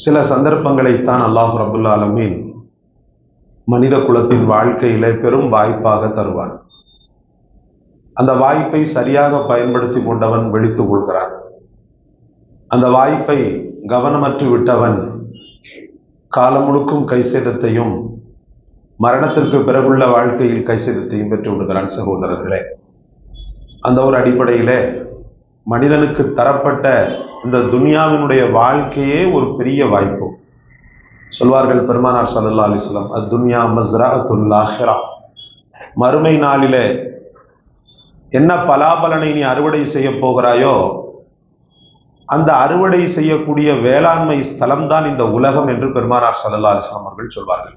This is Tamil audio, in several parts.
சில சந்தர்ப்பங்களைத்தான் அல்லாஹ் ரபுல் ஆலமீன் மனித குலத்தின் வாழ்க்கையிலே பெரும் வாய்ப்பாக தருவான். அந்த வாய்ப்பை சரியாக பயன்படுத்தி கொண்டவன் வெடித்துக் கொள்கிறான். அந்த வாய்ப்பை கவனமற்று விட்டவன் காலம் முழுக்கும் கைசேதத்தையும் மரணத்திற்கு பிறகுள்ள வாழ்க்கையில் கைசேதத்தையும் பெற்று விடுகிறான் சகோதரர்களே. அந்த ஒரு அடிப்படையிலே மனிதனுக்கு தரப்பட்ட இந்த துனியாவினுடைய வாழ்க்கையே ஒரு பெரிய வாய்ப்பு. சொல்வார்கள் பெருமானார் சல்லா அலிஸ்லாம் அது துன்யா மஸ்ரா துல்லாஹிரா மறுமை நாளிலே என்ன பலாபலனை நீ அறுவடை செய்ய போகிறாயோ அந்த அறுவடை செய்யக்கூடிய வேளாண்மை ஸ்தலம்தான் இந்த உலகம் என்று பெருமானார் சல்லா அலிஸ்லாம் அவர்கள் சொல்வார்கள்.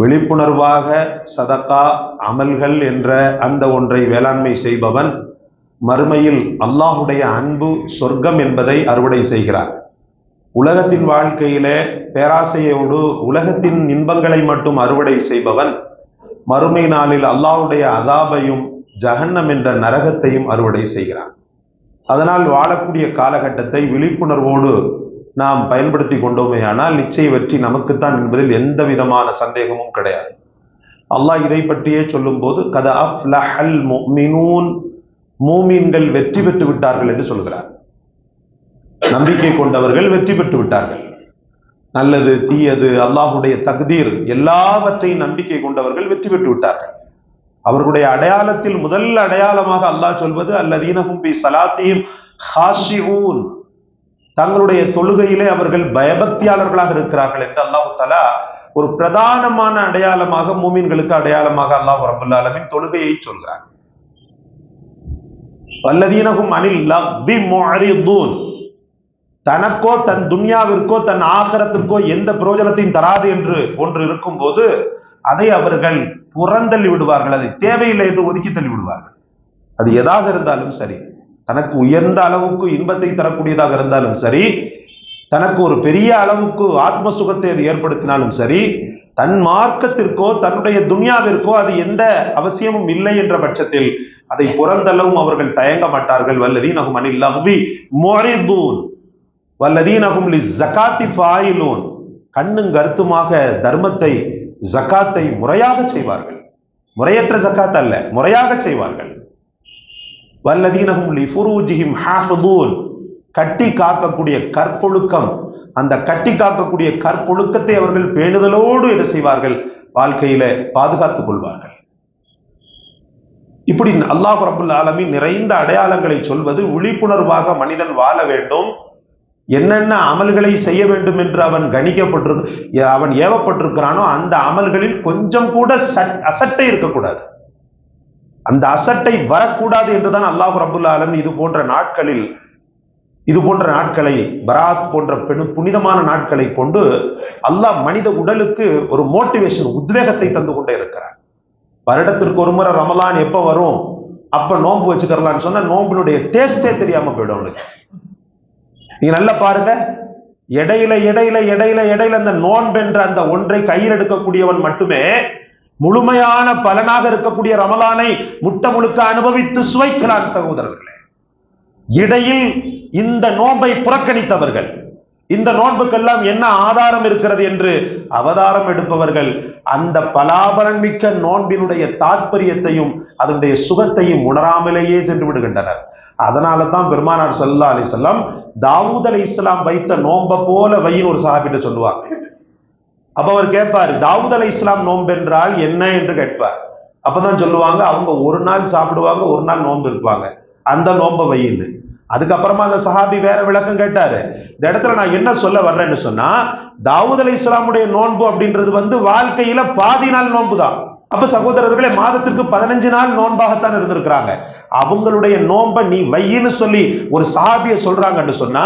விழிப்புணர்வாக சதக்கா அமல்கள் என்ற அந்த ஒன்றை வேளாண்மை செய்பவன் மறுமையில் அல்லாஹுடைய அன்பு சொர்க்கம் என்பதை அறுவடை செய்கிறார். உலகத்தின் வாழ்க்கையிலே பேராசையோடு உலகத்தின் இன்பங்களை மட்டும் அறுவடை செய்பவன் மறுமை நாளில் அல்லாஹுடைய அதாபையும் ஜஹன்னம் என்ற நரகத்தையும் அறுவடை செய்கிறான். அதனால் வாழக்கூடிய காலகட்டத்தை விழிப்புணர்வோடு நாம் பயன்படுத்தி கொண்டோமே ஆனால் நிச்சய வெற்றி நமக்குத்தான் என்பதில் எந்த விதமான சந்தேகமும் கிடையாது. அல்லாஹ் இதை பற்றியே சொல்லும்போது கத அஃப்லஹல் முஃமினூன் மூமீன்கள் வெற்றி பெற்று விட்டார்கள் என்று சொல்கிறார் நம்பிக்கை கொண்டவர்கள் வெற்றி பெற்று விட்டார்கள். நல்லது தீயது அல்லாஹுடைய தகுதீர் எல்லாவற்றையும் நம்பிக்கை கொண்டவர்கள் வெற்றி பெற்று விட்டார்கள். அவர்களுடைய அடையாளத்தில் முதல் அடையாளமாக அல்லாஹ் சொல்வது அல்லதீனகும் பி சலாத்தியும் ஹாஷிஹூன் தங்களுடைய தொழுகையிலே அவர்கள் பயபக்தியாளர்களாக இருக்கிறார்கள் என்று அல்லாஹு தலா ஒரு பிரதானமான அடையாளமாக மூமின்களுக்கு அடையாளமாக அல்லாஹ் ரபுல்லாலமின் தொழுகையை சொல்கிறார் வல்லதீனகும் அனில் லப்பி முஅரிதூன். தனக்கோ தன் துன்யாவிற்கோ தன் ஆகரத்திற்கோ எந்த பிரயோஜனத்தையும் தராது என்று ஒன்று இருக்கும் போது அதை அவர்கள் புறந்தள்ளி விடுவார்கள். அதை தேவையில்லை என்று ஒதுக்கி தள்ளி விடுவார்கள். அது எதாக இருந்தாலும் சரி தனக்கு உயர்ந்த அளவுக்கு இன்பத்தை தரக்கூடியதாக இருந்தாலும் சரி தனக்கு ஒரு பெரிய அளவுக்கு ஆத்ம சுகத்தை அது ஏற்படுத்தினாலும் சரி தன் மார்க்கத்திற்கோ தன்னுடைய துன்யாவிற்கோ அது எந்த அவசியமும் இல்லை என்ற பட்சத்தில் அதை புறந்தளவும் அவர்கள் தயங்க மாட்டார்கள். வல்லதீனகும் அனில் லஹ்வி முஅரிதூன் வல்லதீனகும் லி ஜகாத்தி ஃபாயிலூன். கண்ணும் கருத்துமாக தர்மத்தை ஜகாத்தை முறையாக செய்வார்கள். முறையற்ற ஜகாத் அல்ல முறையாக செய்வார்கள். வல்லதீனகும் லி ஃபுரூஜிஹிம் ஹாஃபிதூன். கட்டி காக்கக்கூடிய கற்பொழுக்கம் அந்த கட்டி காக்கக்கூடிய கற்பொழுக்கத்தை அவர்கள் பேணுதலோடு என்ன செய்வார்கள்? வாழ்க்கையில பாதுகாத்துக் கொள்வார்கள். இப்படி அல்லாஹ் ரபுல் ஆலமி நிறைந்த அடையாளங்களை சொல்வது விழிப்புணர்வாக மனிதன் வாழ வேண்டும். என்னென்ன அமல்களை செய்ய வேண்டும் என்று அவன் கணிக்கப்பட்டிரு அவன் ஏவப்பட்டிருக்கிறானோ அந்த அமல்களில் கொஞ்சம் கூட சட் அசட்டை இருக்கக்கூடாது. அந்த அசட்டை வரக்கூடாது என்றுதான் அல்லாஹ் ரபுல் ஆலமின் இது போன்ற நாட்களில் இது போன்ற நாட்களை பராத் போன்ற பெணு புனிதமான நாட்களை கொண்டு அல்லாஹ் மனித உடலுக்கு ஒரு மோட்டிவேஷன் உத்வேகத்தை தந்து கொண்டே இருக்கிறார் வருடத்திற்கு ஒரு முறை ரமலான் எப்போ வரும்? அப்ப நோன்பு வச்சுக்கலான்னு சொன்னா நோம்பினுடைய டேஸ்டே தெரியாம போயிடும் அவனுக்கு நீங்க நல்லா பாருங்க. இடையில இடையில இடையில இடையில அந்த நோன்பென்ற அந்த ஒன்றை கையில் எடுக்கக்கூடியவன் மட்டுமே முழுமையான பலனாக இருக்கக்கூடிய ரமலானை முட்ட முழுக்க அனுபவித்து சுவைக்கிறான் சகோதரர்களே. இடையில் இந்த நோன்பை புறக்கணித்தவர்கள். இந்த நோன்புக்கெல்லாம் என்ன ஆதாரம் இருக்கிறது என்று அவதாரம் எடுப்பவர்கள் அந்த பலாபரன் மிக்க நோன்பினுடைய தாற்பயத்தையும் அதனுடைய சுகத்தையும் உணராமலேயே சென்று விடுகின்றனர். அதனால தான் பெருமானார் சல்லா அலி சொல்லாம் தாவூத் அலி இஸ்லாம் வைத்த நோம்ப போல வையின் ஒரு சாப்பிட்டு சொல்லுவாங்க. அப்ப அவர் கேட்பார் தாவூத் அலி இஸ்லாம் நோன்பு என்றால் என்ன? என்று கேட்பார். அப்பதான் சொல்லுவாங்க அவங்க ஒரு நாள் சாப்பிடுவாங்க ஒரு நாள் நோன்பு இருப்பாங்க. அந்த நோம்ப வையின்னு அதுக்கப்புறமா அந்த சஹாபி வேற விளக்கம் கேட்டாரு இந்த இடத்துல நான் என்ன சொல்ல வர்றேன்னு சொன்னா தாவூத் அலி இஸ்லாமுடைய நோன்பு அப்படின்றது வந்து வாழ்க்கையில பாதி நாள் நோன்பு தான் அப்ப சகோதரர்களே மாதத்திற்கு பதினஞ்சு நாள் நோன்பாகத்தான் இருந்திருக்கிறாங்க. அவங்களுடைய நோன்பை நீ வையின்னு சொல்லி ஒரு சாபிய சொல்றாங்கன்னு சொன்னா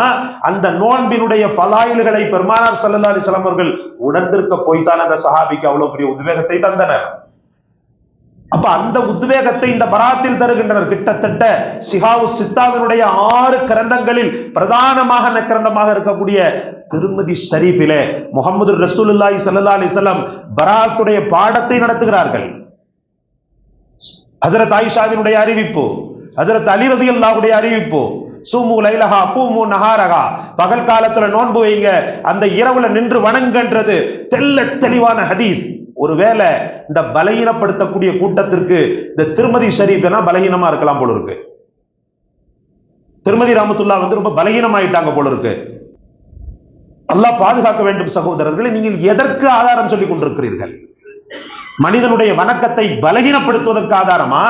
அந்த நோன்பினுடைய பலாயில்களை பெருமானார் சல்லா அலிஸ்லாம் அவர்கள் உணர்ந்திருக்க போய்தான் அந்த சஹாபிக்கு அவ்வளவு பெரிய உத்வேகத்தை தந்தனர். அப்ப அந்த உத்வேகத்தை இந்த பராத்தில் தருகின்றனர். கிட்டத்தட்ட சிஹாவு சித்தாவினுடைய ஆறு கிரந்தங்களில் பிரதானமாக கிரந்தமாக இருக்கக்கூடிய திருமதி ஷரீஃபிலே முகமது ரசூலுல்லாஹி சல்லா அலிசல்லாம் பராத்துடைய பாடத்தை நடத்துகிறார்கள். ஹசரத் ஆயிஷாவினுடைய அறிவிப்பு ஹசரத் அலி ரதி அல்லாவுடைய அறிவிப்பு சூமு லைலஹா பூமு நஹாரகா பகல் காலத்துல நோன்பு வைங்க அந்த இரவுல நின்று வணங்கன்றது தெல்ல தெளிவான ஹதீஸ். ஒருவேளை இந்த பலகீனப்படுத்தக்கூடிய கூட்டத்திற்கு இந்த திருமதி ஷரீஃப்னா பலகீனமா இருக்கலாம் போல இருக்கு. திருமதி ராமத்துல்லா வந்து ரொம்ப பலகீனமாயிட்டாங்க போல இருக்கு. அல்லாஹ் பாதுகாக்க வேண்டும் சகோதரர்களை நீங்கள் எதற்கு ஆதாரம் சொல்லிக் கொண்டிருக்கிறீர்கள்? மனிதனுடைய வணக்கத்தை பலகீனப்படுத்துவதற்கு ஆதாரமா?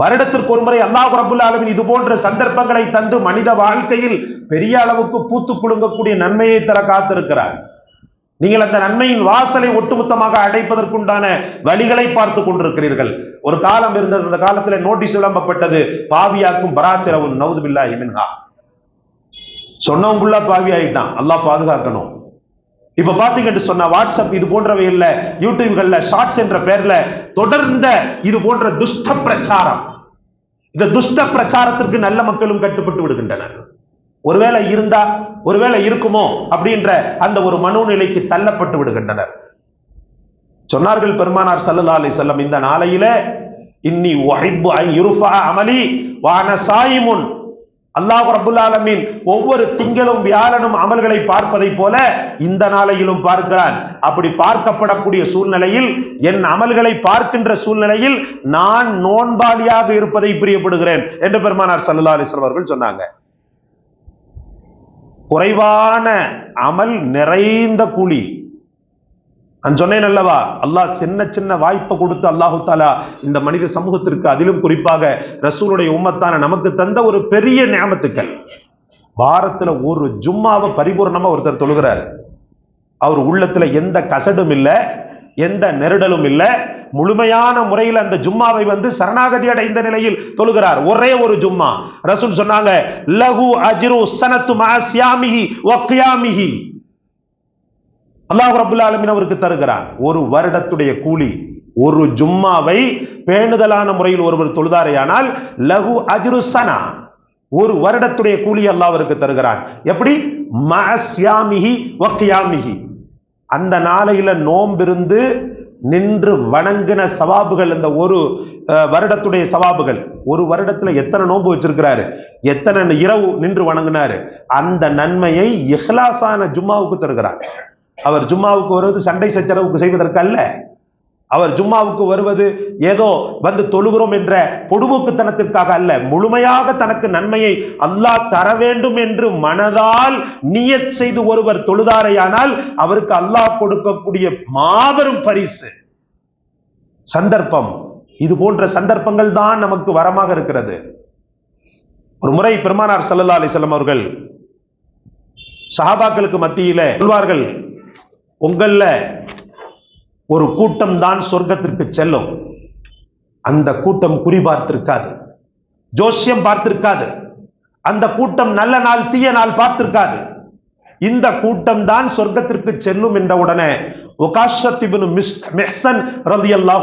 வருடத்திற்கு ஒரு முறை அல்லாஹ் ரபுல் ஆலமின் இது போன்ற சந்தர்ப்பங்களை தந்து மனித வாழ்க்கையில் பெரிய அளவுக்கு பூத்து குலுங்கக்கூடிய நன்மையை தர காத்திருக்கிறார். நீங்கள் அந்த நன்மையின் வாசலை ஒட்டுமொத்தமாக அடைப்பதற்குண்டான வழிகளை பார்த்து கொண்டிருக்கிறீர்கள். ஒரு காலம் இருந்தது அந்த காலத்தில் நோட்டீஸ் விளம்பப்பட்டது பாவியாக்கும் பராத்திரவும் நவுதுபில்லா இமின்ஹா சொன்னவங்குள்ள பாவி ஆயிட்டான் அல்லாஹ் பாதுகாக்கணும். இப்ப பாத்தீங்கன்னு சொன்னா வாட்ஸ்அப் இது போன்றவை இல்ல யூடியூப்கள்ல ஷார்ட்ஸ் என்ற பெயர்ல தொடர்ந்த இது போன்ற துஷ்ட பிரச்சாரம். இந்த துஷ்ட பிரச்சாரத்திற்கு நல்ல மக்களும் கட்டுப்பட்டு விடுகின்றனர். ஒருவேளை இருந்தா ஒருவேளை இருக்குமோ அப்படின்ற அந்த ஒரு மனோநிலைக்கு தள்ளப்பட்டு விடுகின்றனர். சொன்னார்கள் பெருமானார் சல்லல்லா அலி செல்லம் இந்த நாளையில இன்னி உஹிப்பு ஐ அமலி வான சாயிமுன். அல்லாஹ் ரபுல் ஆலமீன் ஒவ்வொரு திங்களும் வியாழனும் அமல்களை பார்ப்பதை போல இந்த நாளையிலும் பார்க்கிறான் அப்படி பார்க்கப்படக்கூடிய சூழ்நிலையில் என் அமல்களை பார்க்கின்ற சூழ்நிலையில் நான் நோன்பாளியாக இருப்பதை பிரியப்படுகிறேன் என்று பெருமானார் சல்லா அலிஸ்லாம் அவர்கள் சொன்னாங்க. குறைவான அமல் நிறைந்த கூலி. நான் சொன்னேன் அல்லவா அல்லாஹ் சின்ன சின்ன வாய்ப்பை கொடுத்து அல்லாஹு தாலா இந்த மனித சமூகத்திற்கு அதிலும் குறிப்பாக ரசூலுடைய உம்மத்தான நமக்கு தந்த ஒரு பெரிய ஞாபத்துக்கள் வாரத்தில் ஒரு ஜும்மாவை பரிபூர்ணமாக ஒருத்தர் தொழுகிறார். அவர் உள்ளத்தில் எந்த கசடும் இல்லை எந்த நெருடலும் இல்லை. முழுமையான முறையில் அந்த ஜும்மாவை வந்து சரணாகதி அடைந்த நிலையில் தொழுகிறார். ஒரே ஒரு ஜும்மா. ரசூல் சொன்னாங்க லகு அஜிரு சனத்து மாசியாமிஹி வக்யாமிஹி அல்லாஹ் ரபுல் ஆலமின் அவருக்கு தருகிறார். ஒரு வருடத்துடைய கூலி ஒரு ஜும்மாவை பேணுதலான முறையில் ஒருவர் தொழுதாரையானால் லகு அஜிரு சனா. ஒரு வருடத்துடைய கூலி அல்லாஹ் அவருக்கு தருகிறான் எப்படி? மஸ்யாமிஹி வக்யாமிஹி அந்த நாளையில் நோம்பிருந்து நின்று வணங்கின சவாபுகள் இந்த ஒரு வருடத்துடைய சவாபுகள். ஒரு வருடத்தில் எத்தனை நோன்பு வச்சிருக்கிறாரு? எத்தனை இரவு நின்று வணங்கினாரு? அந்த நன்மையை இஹ்லாசான ஜும்மாவுக்கு தருகிறார். அவர் ஜும்மாவுக்கு வருவது சண்டை சச்சரவுக்கு செய்வதற்கு அல்ல அவர் ஜும்மாவுக்கு வருவது ஏதோ வந்து தொழுகிறோம் என்ற பொடுபோக்குத்தனத்திற்காக அல்ல. முழுமையாக தனக்கு நன்மையை அல்லாஹ் தர வேண்டும் என்று மனதால் நியத் செய்து ஒருவர் தொழுதாரையானால் அவருக்கு அல்லாஹ் கொடுக்கக்கூடிய மாபெரும் பரிசு. சந்தர்ப்பம். இது போன்ற சந்தர்ப்பங்கள் தான் நமக்கு வரமாக இருக்கிறது. ஒரு முறை பெருமானார் சல்லல்லா அலிசல்லம் அவர்கள் சஹாபாக்களுக்கு மத்தியில சொல்வார்கள் உங்கள ஒரு கூட்டம் தான் சொர்க்கத்திற்கு செல்லும். அந்த கூட்டம் குறி பார்த்திருக்காது. ஜோசியம் பார்த்திருக்காது. அந்த கூட்டம் நல்ல நாள் தீய நாள் பார்த்திருக்காது. இந்த கூட்டம் தான் சொர்க்கத்திற்கு செல்லும் என்ற உடனே உகாஷத் மிஸ்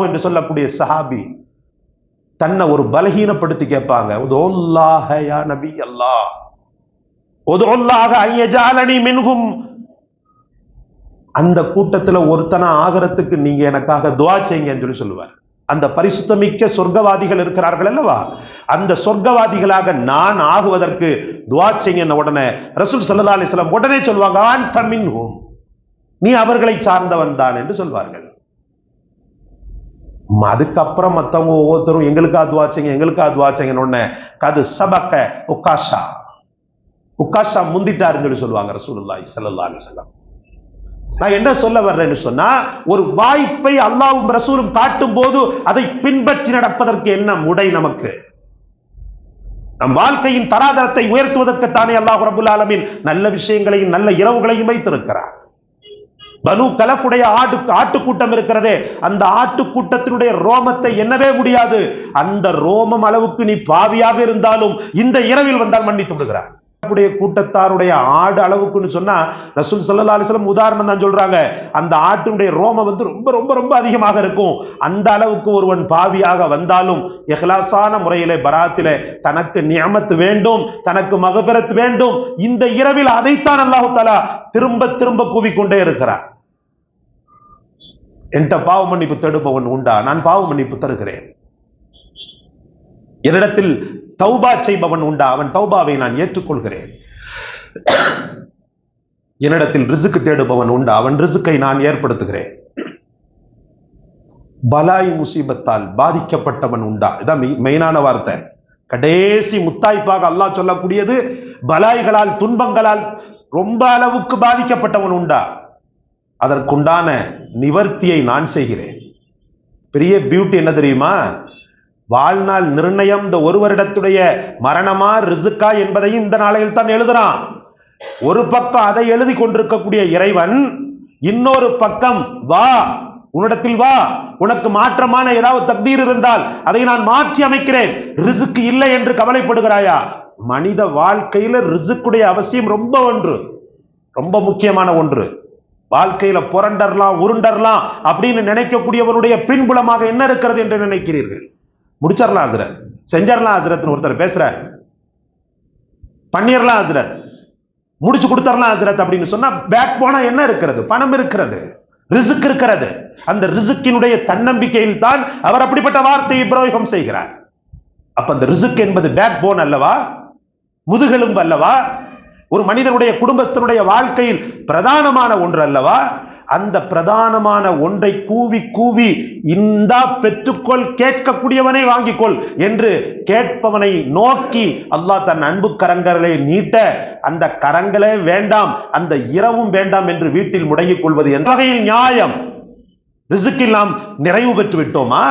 என்று சொல்லக்கூடிய சஹாபி தன்னை ஒரு பலகீனப்படுத்தி கேட்பாங்க. உதோல்லாஹ யா நபி அல்லாஹ் உதோல்லாஹ ஐயஜாலனி மின்கும் அந்த கூட்டத்துல ஒருத்தனா ஆகிறதுக்கு நீங்க எனக்காக துவா செய்யுங்கன்னு சொல்லி சொல்லுவார். அந்த பரிசுத்தமிக்க சொர்க்கவாதிகள் இருக்கிறார்கள் அல்லவா? அந்த சொர்க்கவாதிகளாக நான் ஆகுவதற்கு துவா செய்யன உடனே ரசூல் சல்லா அலிஸ்லாம் உடனே சொல்லுவாங்க "அன்த மின்ஹும்." நீ அவர்களை சார்ந்தவன் தான் என்று சொல்வார்கள். அதுக்கப்புறம் மத்தவங்க ஒவ்வொருத்தரும் எங்களுக்கா துவா செய்யுங்க எங்களுக்கா துவா செய்யுங்கன்னு உடனே கது சபக்க உக்காஷா. உக்காஷா முந்திட்டாருன்னு சொல்லி சொல்லுவாங்க ரசூலுல்லாஹி ஸல்லல்லாஹு அலைஹி நான் என்ன சொல்ல வர்றேன்னு சொன்னா ஒரு வாய்ப்பை அல்லாவும் ரசூலும் காட்டும் போது அதை பின்பற்றி நடப்பதற்கு என்ன முடை நமக்கு? நம் வாழ்க்கையின் தராதரத்தை உயர்த்துவதற்கு தானே அல்லாஹ் ரபுல் ஆலமின் நல்ல விஷயங்களையும் நல்ல இரவுகளையும் வைத்திருக்கிறார். பனு கலஃபுடைய ஆடு ஆட்டுக்கூட்டம் இருக்கிறதே அந்த ஆட்டுக்கூட்டத்தினுடைய ரோமத்தை என்னவே முடியாது. அந்த ரோமம் அளவுக்கு நீ பாவியாக இருந்தாலும் இந்த இரவில் வந்தால் மன்னித்து விடுகிறார். கலஃபுடைய கூட்டத்தாருடைய ஆடு அளவுக்குன்னு சொன்னா ரசூல் சல்லா அலிஸ்லம் உதாரணம் தான் சொல்றாங்க. அந்த ஆட்டினுடைய ரோம வந்து ரொம்ப ரொம்ப ரொம்ப அதிகமாக இருக்கும். அந்த அளவுக்கு ஒருவன் பாவியாக வந்தாலும் எஹ்லாசான முறையிலே பராத்திலே தனக்கு நியமத்து வேண்டும் தனக்கு மகபிரத் வேண்டும். இந்த இரவில் அதைத்தான் அல்லாஹு தாலா திரும்ப திரும்ப கூவிக்கொண்டே இருக்கிறார் என்கிட்ட பாவ மன்னிப்பு தேடுபவன் உண்டா? நான் பாவ மன்னிப்பு தருகிறேன். என்னிடத்தில் தௌபா செய்பவன் உண்டா? அவன் தௌபாவை நான் ஏற்றுக்கொள்கிறேன். என்னிடத்தில் ரிசுக்கு தேடுபவன் உண்டா? அவன் ரிசுக்கை நான் ஏற்படுத்துகிறேன். பலாய் முசீபத்தால் பாதிக்கப்பட்டவன் உண்டா? இதான் மெய்- மெயினான வார்த்தை. கடைசி முத்தாய்ப்பாக அல்லாஹ் சொல்லக்கூடியது பலாய்களால் துன்பங்களால் ரொம்ப அளவுக்கு பாதிக்கப்பட்டவன் உண்டா? அதற்குண்டான நிவர்த்தியை நான் செய்கிறேன். பெரிய பியூட்டி என்ன தெரியுமா? வாழ்நாள் நிர்ணயம் இந்த ஒரு வருடத்துடைய மரணமா ரிசுக்கா என்பதையும் இந்த நாளையில் தான் எழுதுறான். ஒரு பக்கம் அதை எழுதி கொண்டிருக்கக்கூடிய இறைவன் இன்னொரு பக்கம் வா உன்னிடத்தில் வா உனக்கு மாற்றமான ஏதாவது தக்தீர் இருந்தால் அதை நான் மாற்றி அமைக்கிறேன். ரிசுக்கு இல்லை என்று கவலைப்படுகிறாயா? மனித வாழ்க்கையில ரிசுக்குடைய அவசியம் ரொம்ப ஒன்று. ரொம்ப முக்கியமான ஒன்று. வாழ்க்கையில புரண்டர்லாம் உருண்டர்லாம் அப்படின்னு நினைக்கக்கூடியவனுடைய பின்புலமாக என்ன இருக்கிறது என்று நினைக்கிறீர்கள்? முடிச்சிடலாம் ஹசரத். செஞ்சிடலாம் ஹசரத்னு ஒருத்தர் பேசுற பண்ணிடலாம் ஹசரத். முடிச்சு கொடுத்துடலாம் ஹசரத் அப்படின்னு சொன்னா பேக் போனா என்ன இருக்கிறது? பணம் இருக்கிறது. ரிசுக் இருக்கிறது. அந்த ரிசுக்கினுடைய தன்னம்பிக்கையில் தான் அவர் அப்படிப்பட்ட வார்த்தையை பிரயோகம் செய்கிறார். அப்ப அந்த ரிசுக் என்பது பேக் போன் அல்லவா? முதுகெலும்பு அல்லவா? ஒரு மனிதனுடைய குடும்பத்தினுடைய வாழ்க்கையில் பிரதானமான ஒன்று அல்லவா? அந்த பிரதானமான ஒன்றை கூவி கூவி இந்தா பெற்றுக்கொள் கேட்கக்கூடியவனை வாங்கிக்கொள் என்று கேட்பவனை நோக்கி அல்லாஹ் தன் அன்பு கரங்களை நீட்ட அந்த கரங்களே வேண்டாம் அந்த இரவும் வேண்டாம் என்று வீட்டில் முடங்கிக் கொள்வது எந்த வகையில் நியாயம்? ரிசுக்கில் நாம் நிறைவு பெற்று விட்டோமா?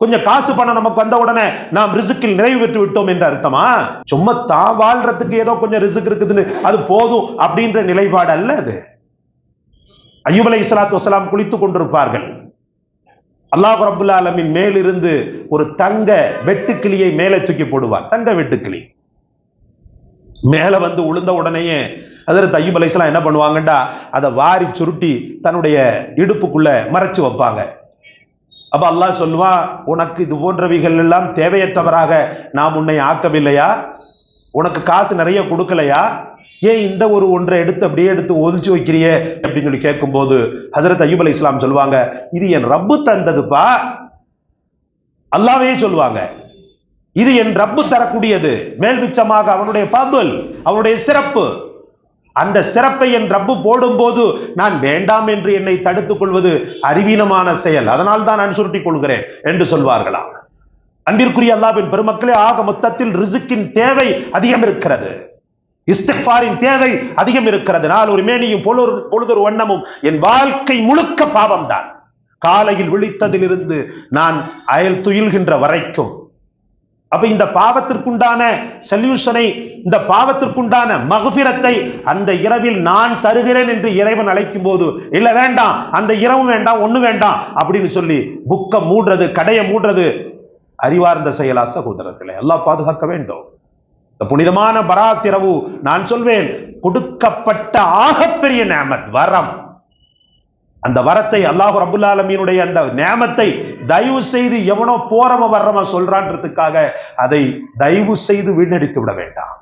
கொஞ்சம் காசு பணம் நமக்கு வந்த உடனே நாம் ரிசுக்கில் நிறைவு பெற்று விட்டோம் என்று அர்த்தமா? சும்மா தான் வாழ்றதுக்கு ஏதோ கொஞ்சம் ரிசுக் இருக்குதுன்னு அது போதும் அப்படின்ற நிலைப்பாடு அல்ல அது. அய்யூப் அலை இஸ்லாத்து வசலாம் குளித்துக் கொண்டிருப்பார்கள். அல்லாஹ் ரபுல் ஆலமின் மேலிருந்து ஒரு தங்க வெட்டுக்கிளியை மேலே தூக்கி போடுவார். தங்க வெட்டுக்கிளி. மேலே வந்து உளுந்த உடனேயே அதற்கு ஐயூப் அலைஸ்லாம் என்ன பண்ணுவாங்கண்டா அதை வாரி சுருட்டி தன்னுடைய இடுப்புக்குள்ள மறைச்சு வைப்பாங்க. அப்ப அல்லாஹ் சொல்லுவான் உனக்கு இது போன்றவைகள் எல்லாம் தேவையற்றவராக நாம் உன்னை ஆக்கவில்லையா? உனக்கு காசு நிறைய கொடுக்கலையா? ஏன் இந்த ஒரு ஒன்றை எடுத்து அப்படியே எடுத்து ஒதிச்சு வைக்கிறியே? அப்படின்னு சொல்லி கேட்கும்போது ஹசரத் ஐயூப் அலி இஸ்லாம் சொல்லுவாங்க இது என் ரப்பு தந்ததுப்பா. அல்லாவே சொல்லுவாங்க இது என் ரப்பு தரக்கூடியது மேல்மிச்சமாக அவனுடைய பாதுல் அவனுடைய சிறப்பு. அந்த சிறப்பை என் ரப்பு போடும்போது நான் வேண்டாம் என்று என்னை தடுத்துக் கொள்வது அறிவீனமான செயல். அதனால் தான் நான் சுருட்டிக் கொள்கிறேன் என்று சொல்வார்களாம். அன்பிற்குரிய அல்லாவின் பெருமக்களே ஆக மொத்தத்தில் ரிசுக்கின் தேவை அதிகம் இருக்கிறது இஸ்திஃபாரின் தேவை அதிகம் இருக்கிறது. நாள் ஒரு மேனியும் பொழுது பொழுதொரு வண்ணமும் என் வாழ்க்கை முழுக்க பாவம் தான் காலையில் விழித்ததிலிருந்து நான் அயல் துயில்கின்ற வரைக்கும். அப்ப இந்த பாவத்திற்குண்டான சொல்யூஷனை இந்த பாவத்திற்குண்டான மகுபிரத்தை அந்த இரவில் நான் தருகிறேன் என்று இறைவன் அழைக்கும் போது இல்ல வேண்டாம் அந்த இரவு வேண்டாம் ஒண்ணு வேண்டாம் அப்படின்னு சொல்லி புக்க மூடுறது கடையை மூடுறது அறிவார்ந்த செயலா சகோதரர்களை எல்லாம் பாதுகாக்க வேண்டும். இந்த புனிதமான பராத்திரவு நான் சொல்வேன் கொடுக்கப்பட்ட ஆகப்பெரிய நேமத் வரம். அந்த வரத்தை அல்லாஹு ரபுல் அந்த நேமத்தை தயவு செய்து எவனோ போறவ வர்றவ சொல்றான்றதுக்காக அதை தயவு செய்து வீணடித்து விட வேண்டாம்.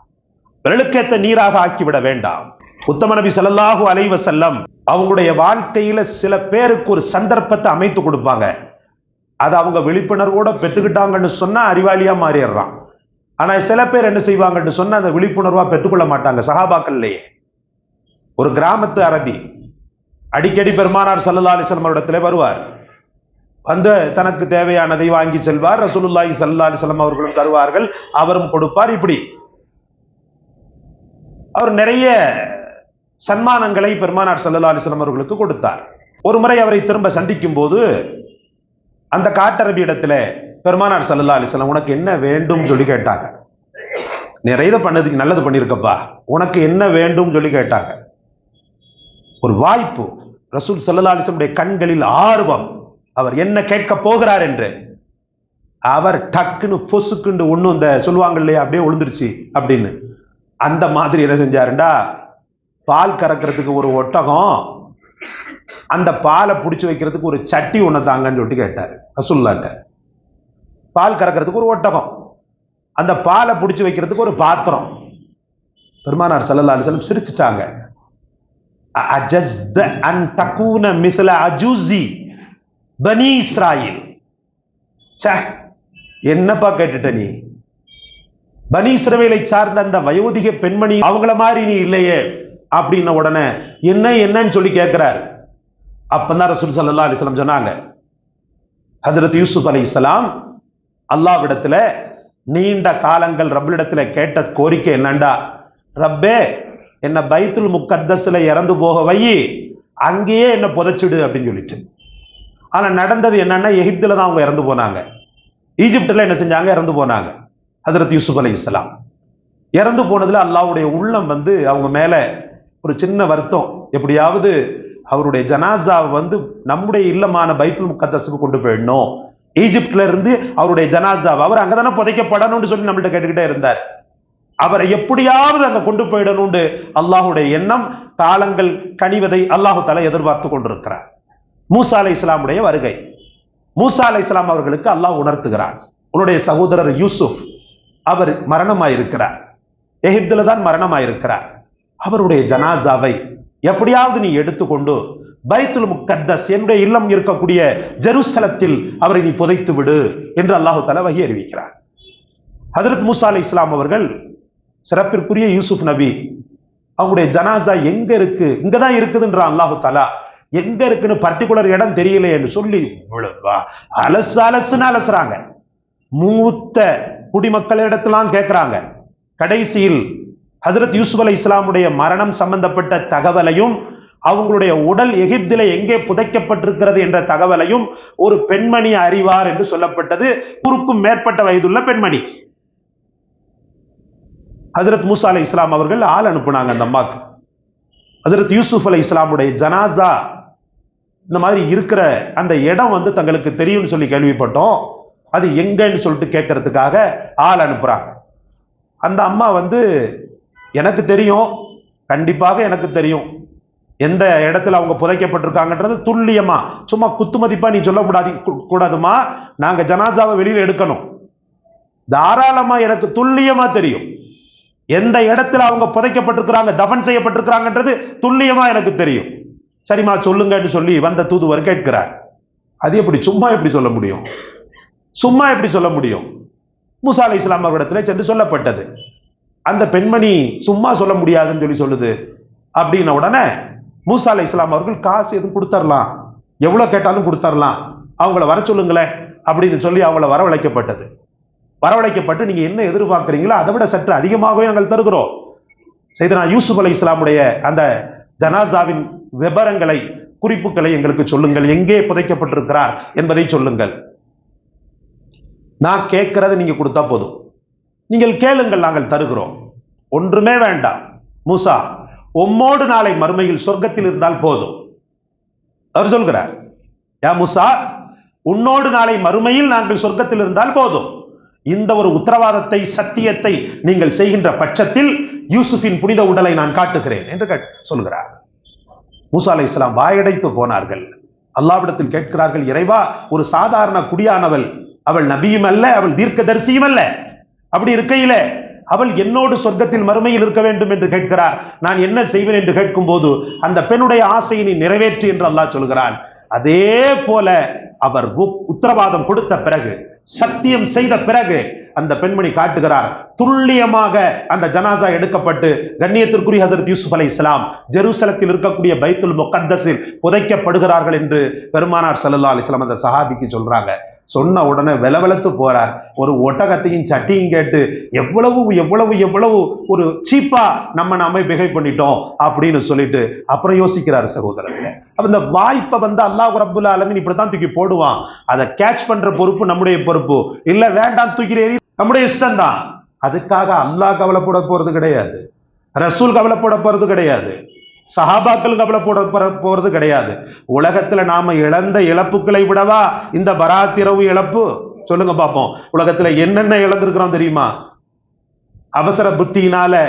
வெளுக்கேத்த நீராக ஆக்கிவிட வேண்டாம். உத்தம நபி ஸல்லல்லாஹு அலைவ செல்லம் அவங்களுடைய வாழ்க்கையில சில பேருக்கு ஒரு சந்தர்ப்பத்தை அமைத்து கொடுப்பாங்க. அதை அவங்க விழிப்புணர்வோட பெற்றுக்கிட்டாங்கன்னு சொன்னா அறிவாளியா மாறிடுறான். ஆனால் சில பேர் என்ன செய்வாங்கன்னு சொன்னால் அந்த விழிப்புணர்வாக பெற்றுக்கொள்ள மாட்டாங்க. சகாபாக்கள்லேயே ஒரு கிராமத்து அரபி அடிக்கடி பெருமானார் சல்லா அலிஸ்லாம் வருவார். வந்து தனக்கு தேவையானதை வாங்கி செல்வார். ரசூலுல்லாஹி சல்லா அலைஹி அவர்களும் தருவார்கள். அவரும் கொடுப்பார். இப்படி. அவர் நிறைய சன்மானங்களை பெருமானார் சல்லா அலிஸ்லாம் அவர்களுக்கு கொடுத்தார். ஒரு முறை அவரை திரும்ப சந்திக்கும் போது அந்த காட்டரபி இடத்துல பெருமானார் சல்லா அலிஸ்லாம் உனக்கு என்ன வேண்டும் சொல்லி கேட்டாங்க. நிறைய பண்ணதுக்கு நல்லது பண்ணியிருக்கப்பா. உனக்கு என்ன வேண்டும் சொல்லி கேட்டாங்க. ஒரு வாய்ப்பு. ரசூல் சல்லல்லா அலிஸ்லமுடைய கண்களில் ஆர்வம். அவர் என்ன கேட்க போகிறார் என்று. அவர் டக்குன்னு பொசுக்குண்டு ஒன்றும் இந்த சொல்லுவாங்க இல்லையா அப்படியே விழுந்துருச்சு அப்படின்னு. அந்த மாதிரி என்ன செஞ்சாருண்டா? பால் கறக்கிறதுக்கு ஒரு ஒட்டகம் அந்த பாலை பிடிச்சி வைக்கிறதுக்கு ஒரு சட்டி ஒன்று தாங்கன்னு சொல்லிட்டு கேட்டார். ரசூல்லாட்ட பால் கறக்கிறதுக்கு ஒரு ஒட்டகம். அந்த பாலை பிடிச்சி வைக்கிறதுக்கு ஒரு பாத்திரம். பெருமானார் சல்லல்லா அலிஸ்லம் சிரிச்சிட்டாங்க. அஜஸ்த அன் தக்கூன மிஸ்ல அஜூசி பனி இஸ்ராயில். ச்சே என்னப்பா கேட்டுட்ட நீ? பனி இஸ்ரவேலை சார்ந்த அந்த வயோதிக பெண்மணி அவங்கள மாதிரி நீ இல்லையே அப்படின்ன உடனே என்ன என்னன்னு சொல்லி கேட்கிறார் அப்பதான் ரசூல் சல்லா அலிஸ்லாம் சொன்னாங்க. ஹசரத் யூசுப் அலைஹிஸ்ஸலாம் அல்லாஹ்விடத்துல நீண்ட காலங்கள் ரப்பிடத்துல கேட்ட கோரிக்கை என்னண்டா? ரப்பே என்ன பைத்துல் முக்கத்தஸ்ல இறந்து போக வை அங்கேயே என்ன புதைச்சிடு அப்படின்னு சொல்லிட்டு. ஆனால் நடந்தது என்னன்னா எகிப்தில் தான் அவங்க இறந்து போனாங்க. ஈஜிப்டில் என்ன செஞ்சாங்க? இறந்து போனாங்க. ஹசரத் யூசுப் அலி இஸ்லாம் இறந்து போனதில் அல்லாஹ்வுடைய உள்ளம் வந்து அவங்க மேலே ஒரு சின்ன வருத்தம். எப்படியாவது அவருடைய ஜனாசாவை வந்து நம்முடைய இல்லமான பைத்துல் முக்கத்தஸுக்கு கொண்டு போயிடணும். ஈஜிப்ட்ல இருந்து அவருடைய ஜனாசாவை அவர் அங்கதானே புதைக்கப்படணும்னு சொல்லி நம்மள்ட்ட கேட்டுக்கிட்டே இருந்தார். அவரை எப்படியாவது அங்க கொண்டு போயிடணும்னு அல்லாஹ்வுடைய எண்ணம் காலங்கள் கனிவதை அல்லாஹு தஆலா எதிர்பார்த்து கொண்டிருக்கிறார். மூசா அலை இஸ்லாமுடைய வருகை. மூசா அலை இஸ்லாம் அவர்களுக்கு அல்லாஹ் உணர்த்துகிறான். உன்னுடைய சகோதரர் யூசுப் அவர் மரணமாயிருக்கிறார். எகிப்துல தான் மரணமாயிருக்கிறார். அவருடைய ஜனாசாவை எப்படியாவது நீ எடுத்துக்கொண்டு பைத்துல் முக்கத்தஸ் என்னுடைய இல்லம் இருக்கக்கூடிய ஜெருசலத்தில் அவரை நீ புதைத்து விடு என்று அல்லாஹு தலா வகி அறிவிக்கிறார். ஹதரத் மூசா அலி இஸ்லாம் அவர்கள் சிறப்பிற்குரிய யூசுப் நபி அவங்களுடைய ஜனாசா எங்க இருக்கு? இங்கதான் இருக்குதுன்றான் அல்லாஹு தலா எங்க இருக்குன்னு பர்டிகுலர் இடம் தெரியல என்று சொல்லி இவ்வளவு அலசு அலசுன்னு அலசுறாங்க. மூத்த குடிமக்களிடத்திலாம் கேட்கிறாங்க கடைசியில் ஹசரத் யூசுப் அலி இஸ்லாமுடைய மரணம் சம்பந்தப்பட்ட தகவலையும் அவங்களுடைய உடல் எகிப்தில எங்கே புதைக்கப்பட்டிருக்கிறது என்ற தகவலையும் ஒரு பெண்மணி அறிவார் என்று சொல்லப்பட்டது. குறுக்கும் மேற்பட்ட வயதுள்ள பெண்மணி. ஹசரத் மூசா அலை இஸ்லாம் அவர்கள் ஆள் அனுப்புனாங்க அந்த அம்மாக்கு. ஹசரத் யூசுப் அலை இஸ்லாமுடைய ஜனாசா இந்த மாதிரி இருக்கிற அந்த இடம் வந்து தங்களுக்கு தெரியும்னு சொல்லி கேள்விப்பட்டோம். அது எங்கன்னு சொல்லிட்டு கேட்கறதுக்காக ஆள் அனுப்புறாங்க. அந்த அம்மா வந்து எனக்கு தெரியும் கண்டிப்பாக எனக்கு தெரியும். எந்த இடத்துல அவங்க புதைக்கப்பட்டிருக்காங்கன்றது துல்லியமா. சும்மா குத்துமதிப்பா நீ சொல்லக்கூடாது கூடாதுமா? நாங்க ஜனாசாவை வெளியில் எடுக்கணும். தாராளமா எனக்கு துல்லியமா தெரியும். எந்த இடத்துல அவங்க புதைக்கப்பட்டிருக்கிறாங்க தவன் செய்யப்பட்டிருக்கிறாங்கன்றது துல்லியமா எனக்கு தெரியும். சரிம்மா சொல்லுங்கன்னு சொல்லி வந்த தூதுவர் கேட்கிறார். அது எப்படி சும்மா எப்படி சொல்ல முடியும்? சும்மா எப்படி சொல்ல முடியும்? மூசா அலி இஸ்லாம் அவரிடத்துல சென்று சொல்லப்பட்டது. அந்த பெண்மணி சும்மா சொல்ல முடியாதுன்னு சொல்லி சொல்லுது. அப்படின்ன உடனே மூசா அலை இஸ்லாம் அவர்கள் காசு எதுவும் கொடுத்தரலாம். எவ்வளோ கேட்டாலும் கொடுத்தரலாம். அவங்கள வர சொல்லுங்களேன் அப்படின்னு சொல்லி அவங்கள வரவழைக்கப்பட்டது. வரவழைக்கப்பட்டு நீங்கள் என்ன எதிர்பார்க்குறீங்களோ அதை விட சற்று அதிகமாகவே நாங்கள் தருகிறோம். செய்தனா யூசுப் அலை இஸ்லாமுடைய அந்த ஜனாசாவின் விபரங்களை குறிப்புகளை எங்களுக்கு சொல்லுங்கள். எங்கே புதைக்கப்பட்டிருக்கிறார் என்பதை சொல்லுங்கள். நான் கேட்கறத நீங்க கொடுத்தா போதும். நீங்கள் கேளுங்கள் நாங்கள் தருகிறோம். ஒன்றுமே வேண்டாம். மூசா உம்மோடு நாளை மறுமையில் சொர்க்கத்தில் இருந்தால் போதும். அவர் சொல்கிறார் யா மூசா உன்னோடு நாளை மறுமையில் நாங்கள் சொர்க்கத்தில் இருந்தால் போதும். இந்த ஒரு உத்தரவாதத்தை சத்தியத்தை நீங்கள் செய்கின்ற பட்சத்தில் யூசுஃபின் புனித உடலை நான் காட்டுகிறேன் என்று கேட்- சொல்கிறார். மூசா அலை இஸ்லாம் வாயடைத்து போனார்கள். அல்லாவிடத்தில் கேட்கிறார்கள் இறைவா ஒரு சாதாரண குடியானவள் அவள் நபியும் அல்ல அவள் தீர்க்கதரிசியும் அல்ல. அப்படி இருக்கையிலே அவள் என்னோடு சொர்க்கத்தில் மறுமையில் இருக்க வேண்டும் என்று கேட்கிறார். நான் என்ன செய்வேன் என்று கேட்கும்போது அந்த பெண்ணுடைய ஆசையை நீ நிறைவேற்று என்று அல்லாஹ் சொல்கிறான். அதே போல அவர் உத்தரவாதம் கொடுத்த பிறகு சத்தியம் செய்த பிறகு அந்த பெண்மணி காட்டுகிறார். துல்லியமாக அந்த ஜனாசா எடுக்கப்பட்டு கண்ணியத்திற்குரிய ஹசரத் யூசுப் அலை இஸ்லாம் ஜெருசலத்தில் இருக்கக்கூடிய பைத்துல் முகத்தஸில் புதைக்கப்படுகிறார்கள் என்று பெருமானார் சல்லா அலைஹி அந்த சஹாபிக்கு சொல்றாங்க. சொன்ன உடனே விலவெலத்து போறார். ஒரு ஒட்டகத்தையும் சட்டியும் கேட்டு எவ்வளவு எவ்வளவு எவ்வளவு ஒரு சீப்பா நம்ம நாம பிஹேவ் பண்ணிட்டோம் அப்படின்னு சொல்லிட்டு அப்புறம் யோசிக்கிறார் சகோதரர்களே. அப்ப இந்த வாய்ப்பை வந்து அல்லாஹ் ரப்புல் அலமின் இப்படித்தான் தூக்கி போடுவான். அதை கேட்ச் பண்ற பொறுப்பு நம்முடைய பொறுப்பு. இல்ல வேண்டாம் தூக்கி எறி நம்முடைய இஷ்டம் தான். அதுக்காக அல்லாஹ் கவலைப்பட போறது கிடையாது. ரசூல் கவலைப்பட போறது கிடையாது. சஹாபாக்கள் கவலைப்பட போட போகிறது கிடையாது. உலகத்துல நாம இழந்த இழப்புகளை விடவா இந்த பராத்திரவு இழப்பு? சொல்லுங்க பார்ப்போம். உலகத்துல என்னென்ன இழந்திருக்கிறோம் தெரியுமா? அவசர புத்தியினால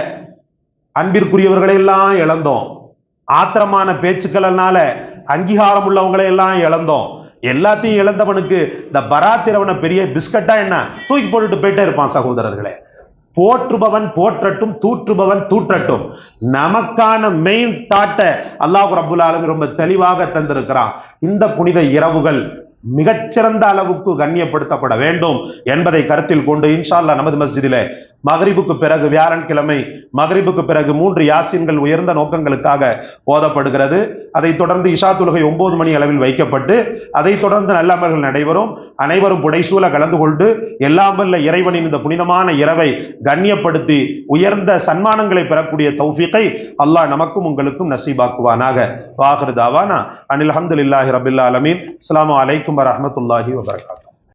அன்பிற்குரியவர்களை எல்லாம் இழந்தோம். ஆத்திரமான பேச்சுக்கள்னால அங்கீகாரம் உள்ளவங்களை எல்லாம் இழந்தோம். எல்லாத்தையும் இழந்தவனுக்கு இந்த பராத்திரவனை பெரிய பிஸ்கட்டா என்ன? தூக்கி போட்டுட்டு போயிட்டே இருப்பான் சகோதரர்களே. போற்றுபவன் போற்றட்டும் தூற்றுபவன் தூற்றட்டும். நமக்கான மெயின் தாட்டை அல்லாஹ் ரப்புல் ஆலமி ரொம்ப தெளிவாக தந்திருக்கிறான். இந்த புனித இரவுகள் மிகச்சிறந்த அளவுக்கு கண்ணியப்படுத்தப்பட வேண்டும் என்பதை கருத்தில் கொண்டு இன்ஷா அல்லாஹ் நமது மஸ்ஜிதிலே மகரிபுக்கு பிறகு வியாழன்கிழமை மகரிபுக்கு பிறகு மூன்று யாசின்கள் உயர்ந்த நோக்கங்களுக்காக ஓதப்படுகிறது அதைத் தொடர்ந்து இஷா தொழுகை ஒன்பது மணி அளவில் வைக்கப்பட்டு அதைத் தொடர்ந்து நல்லமர்கள் நடைபெறும். அனைவரும் புடைசூழ கலந்து கொண்டு எல்லாம் வல்ல இறைவனின் இந்த புனிதமான இரவை கண்ணியப்படுத்தி உயர்ந்த சன்மானங்களை பெறக்கூடிய தௌஃபீக்கை அல்லாஹ் நமக்கும் உங்களுக்கும் நசீபாக்குவானாக. வாஹிரு தாவானா. அனில் அஹமதுல்லாஹி ரபில்லா அலமீன் அஸ்லாம் வலைக்கம் வரமத்துல்லாஹி வபரகாத்துஹு.